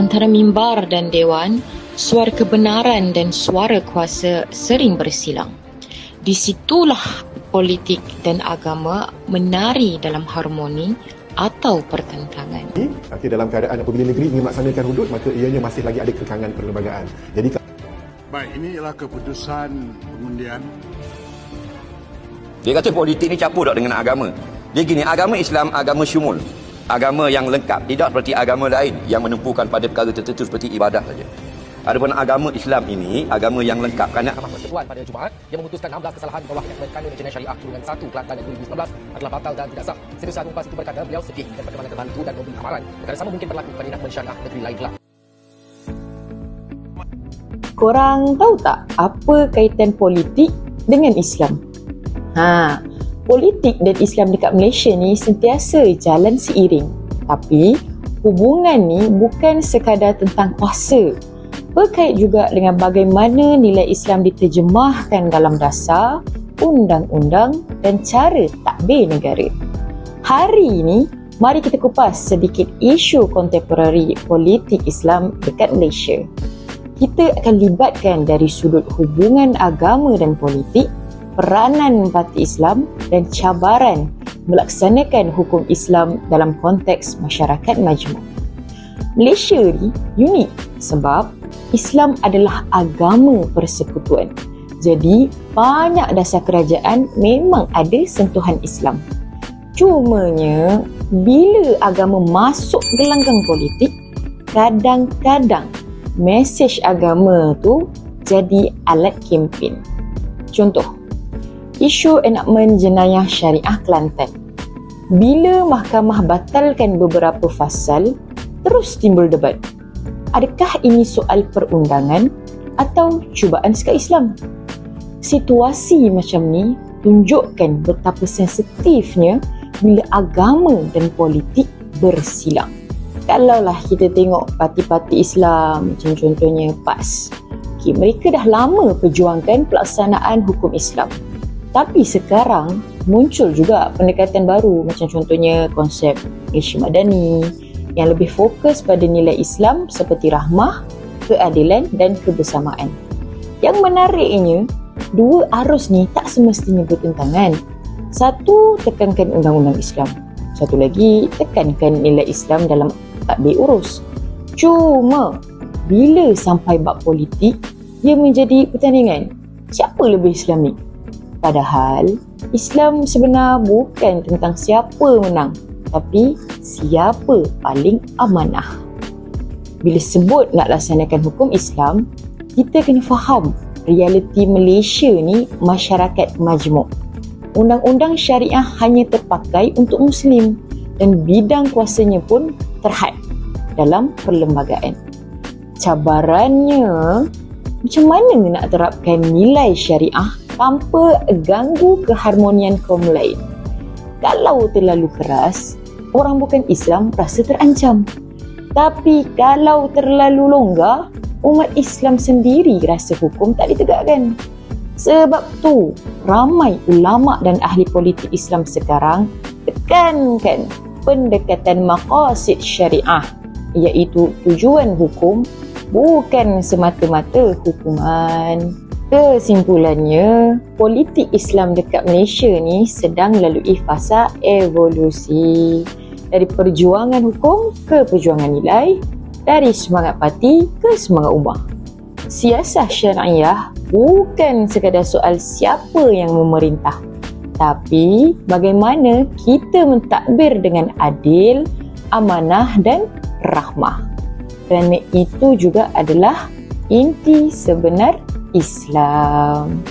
antara mimbar dan dewan, suara kebenaran dan suara kuasa sering bersilang. Di situlah politik dan agama menari dalam harmoni atau pertentangan. Okay, dalam keadaan apabila negeri ingin melaksanakan hudud, maka ianya masih lagi ada kekangan perlembagaan. Jadi Baik, ini ialah keputusan pengundian. Dia kata politik ni campur tak dengan agama. Dia gini, agama Islam agama syumul. Agama yang lengkap. Tidak seperti agama lain yang menumpukan pada perkara tertentu seperti ibadah saja. Adapun agama Islam ini agama yang lengkap kerana Mahkamah Persekutuan pada Jumaat yang memutuskan 16 kesalahan di bawah Akta Kanun Jenayah Syariah Kurungan 1 Kelantan 2019 adalah batal dan tidak sah. Setiausaha Agung Pas itu berkata beliau sedih dan bagaimana terbantu dan memberi amaran. Perkara sama mungkin berlaku pada enakmen syariah negeri lain kelak. Korang tahu tak apa kaitan politik dengan Islam? Ha, politik dan Islam dekat Malaysia ni sentiasa jalan seiring. Tapi hubungan ni bukan sekadar tentang kuasa. Berkait juga dengan bagaimana nilai Islam diterjemahkan dalam dasar, undang-undang dan cara takbir negara. Hari ini, mari kita kupas sedikit isu kontemporari politik Islam dekat Malaysia. Kita akan libatkan dari sudut hubungan agama dan politik, peranan parti Islam dan cabaran melaksanakan hukum Islam dalam konteks masyarakat majmuk. Malaysia ni unik sebab Islam adalah agama persekutuan. Jadi, banyak dasar kerajaan memang ada sentuhan Islam. Cumanya, bila agama masuk gelanggang politik, kadang-kadang mesej agama tu jadi alat kempen. Contoh, isu enakmen jenayah syariah Kelantan. Bila mahkamah batalkan beberapa fasal, terus timbul debat adakah ini soal perundangan atau cubaan sekat Islam? Situasi macam ni tunjukkan betapa sensitifnya bila agama dan politik bersilang. Kalaulah kita tengok parti-parti Islam macam contohnya PAS. Okay, mereka dah lama perjuangkan pelaksanaan hukum Islam. Tapi sekarang muncul juga pendekatan baru macam contohnya konsep Malaysia Madani, yang lebih fokus pada nilai Islam seperti rahmah, keadilan dan kebersamaan. Yang menariknya, dua arus ni tak semestinya bertentangan. Satu, tekankan undang-undang Islam. Satu lagi, tekankan nilai Islam dalam takbir urus. Cuma, bila sampai bab politik, ia menjadi pertandingan. Siapa lebih Islamik? Padahal, Islam sebenar bukan tentang siapa menang, tapi siapa paling amanah. Bila sebut nak laksanakan hukum Islam, kita kena faham realiti Malaysia ni masyarakat majmuk. Undang-undang syariah hanya terpakai untuk Muslim dan bidang kuasanya pun terhad dalam perlembagaan. Cabarannya, macam mana nak terapkan nilai syariah tanpa ganggu keharmonian kaum lain? Kalau terlalu keras, orang bukan Islam rasa terancam. Tapi kalau terlalu longgar, umat Islam sendiri rasa hukum tak ditegakkan. Sebab tu, ramai ulama dan ahli politik Islam sekarang tekankan pendekatan maqasid syariah iaitu tujuan hukum bukan semata-mata hukuman. Kesimpulannya, politik Islam dekat Malaysia ni sedang lalui fasa evolusi dari perjuangan hukum ke perjuangan nilai, dari semangat parti ke semangat ummah. Siasah syariah bukan sekadar soal siapa yang memerintah, tapi bagaimana kita mentadbir dengan adil, amanah dan rahmah. Kerana itu juga adalah inti sebenar Islam.